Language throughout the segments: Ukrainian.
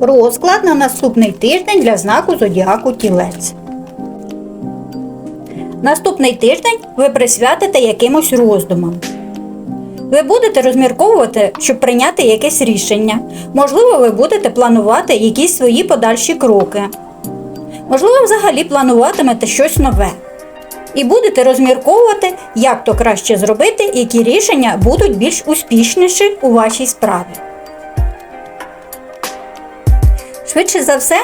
Розклад на наступний тиждень для знаку зодіаку тілець. Наступний тиждень ви присвятите якимось роздумам. Ви будете розмірковувати, щоб прийняти якесь рішення. Можливо, ви будете планувати якісь свої подальші кроки. Можливо, взагалі плануватимете щось нове. І будете розмірковувати, як то краще зробити, які рішення будуть більш успішніші у вашій справі. Швидше за все,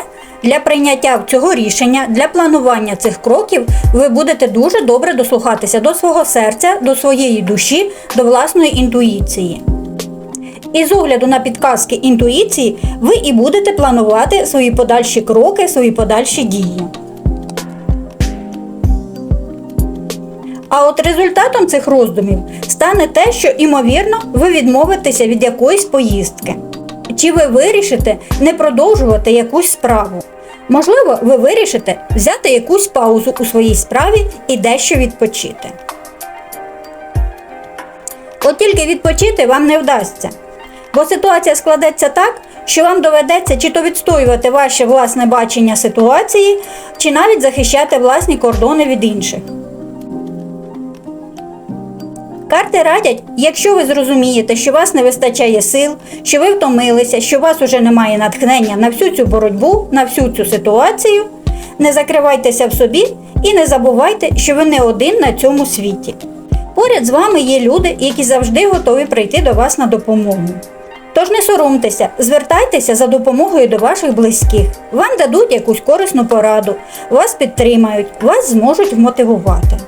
для прийняття цього рішення, для планування цих кроків, ви будете дуже добре дослухатися до свого серця, до своєї душі, до власної інтуїції. І з огляду на підказки інтуїції, ви і будете планувати свої подальші кроки, свої подальші дії. А от результатом цих роздумів стане те, що, імовірно, ви відмовитеся від якоїсь поїздки. Чи ви вирішите не продовжувати якусь справу? Можливо, ви вирішите взяти якусь паузу у своїй справі і дещо відпочити. От тільки відпочити вам не вдасться. Бо ситуація складеться так, що вам доведеться чи то відстоювати ваше власне бачення ситуації, чи навіть захищати власні кордони від інших. Карти радять, якщо ви зрозумієте, що вас не вистачає сил, що ви втомилися, що у вас уже немає натхнення на всю цю боротьбу, на всю цю ситуацію, не закривайтеся в собі і не забувайте, що ви не один на цьому світі. Поряд з вами є люди, які завжди готові прийти до вас на допомогу. Тож не соромтеся, звертайтеся за допомогою до ваших близьких. Вам дадуть якусь корисну пораду, вас підтримають, вас зможуть вмотивувати.